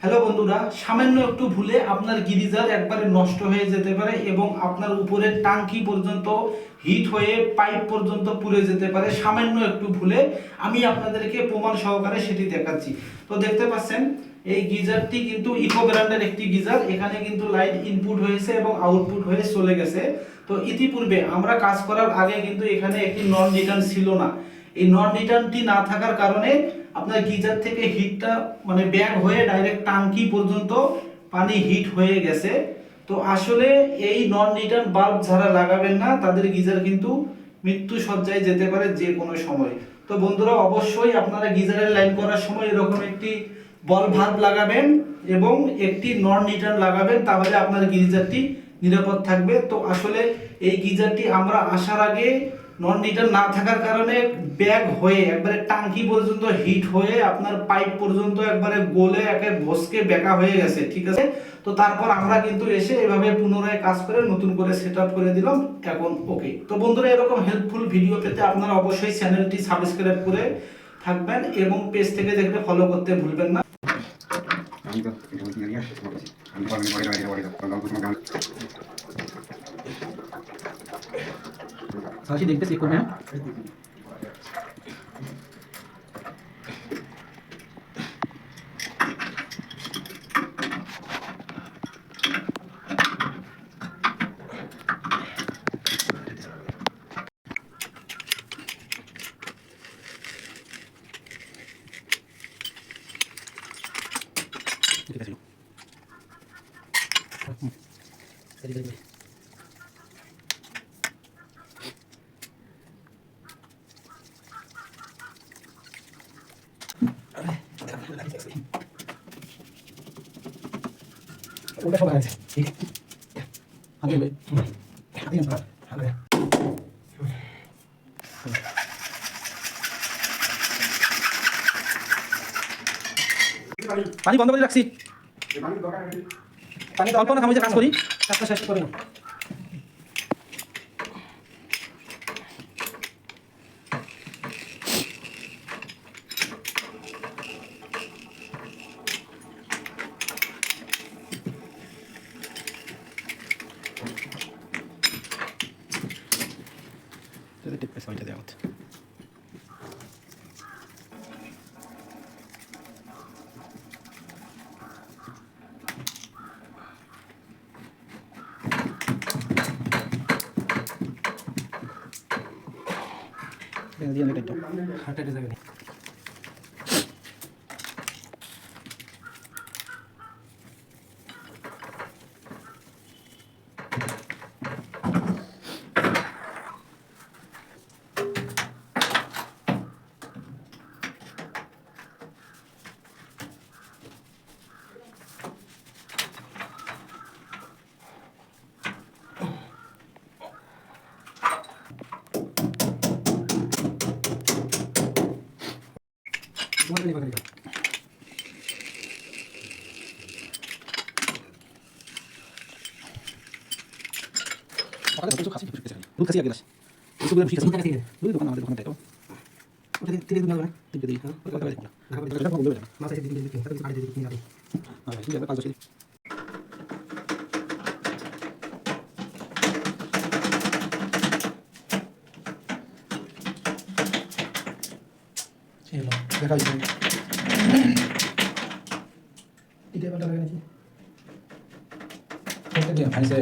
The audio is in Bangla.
হ্যালো বন্ধুরা, সামান্য একটু ভুলে আপনার গিরিজার একবারে নষ্ট হয়ে যেতে পারে এবং আপনার উপরের টাঙ্কি পর্যন্ত হিট হয়ে পাইপ পর্যন্ত পুড়ে যেতে পারে। সামান্য একটু ভুলে আমি আপনাদেরকে প্রমাণ সহকারে সেটি দেখাচ্ছি। তো দেখতে পাচ্ছেন, এই গিজারটি কিন্তু ইকো ব্র্যান্ডের একটি গিজার। এখানে কিন্তু লাইট ইনপুট হয়েছে এবং আউটপুট হয়ে চলে গেছে। তো ইতিপূর্বে আমরা কাজ করার আগে কিন্তু এখানে একটি নন রিটার্ন ছিল না। এই নন রিটার্নটি না থাকার কারণে আপনার গিজার থেকে হিটটা মানে ব্যাগ হয়ে ডাইরেক্ট টাঙ্কি পর্যন্ত পানি হিট হয়ে গেছে। তো আসলে এই নন রিটার্ন বাল্ব যারা লাগাবেন না, তাদের গিজার কিন্তু মৃত্যু সজ্জায় যেতে পারে যে কোনো সময়। তো বন্ধুরা, অবশ্যই আপনারা গিজারের লাইন করার সময় এরকম একটি বল ভাল্ব লাগাবেন এবং একটি নন রিটার্ন লাগাবেন, তাহলে আপনার গিজারটি নিরাপদ থাকবে। তো আসলে এই গিজারটি আমরা আসার আগে নন রিটার্ন না থাকার কারণে ব্যাগ হয়ে একবারে টাঙ্কি পর্যন্ত হিট হয়ে আপনার পাইপ পর্যন্ত একবারে গোলে একে ভসকে বেঁকা হয়ে গেছে, ঠিক আছে? তো তারপর আমরা কিন্তু এসে এভাবে পুনরায় কাজ করে নতুন করে সেট করে দিলাম, এখন ওকে। তো বন্ধুরা, এরকম হেল্পফুল ভিডিও পেতে আপনারা অবশ্যই চ্যানেলটি সাবস্ক্রাইব করে থাকবেন এবং পেজ থেকে দেখলে ফলো করতে ভুলবেন না। তো এটা বলতে গিয়ে আসছি আমি পানি বন্ধ করে রাখছি। পানি অল্প না থামিয়ে কাজ করি। কাজটা শেষ করি না to the tip is pointed out. അത് ഞാൻ കേട്ടോ वर बघा आपल्याला खासी दूध कशी लागेल दूध कशी दूध दुकानामध्ये दुकानात येतो तिथे तुम्हाला तिथे दिली माझा पाच বছর ছিল দেখা যাচ্ছে এটা দিয়ে ভাইছে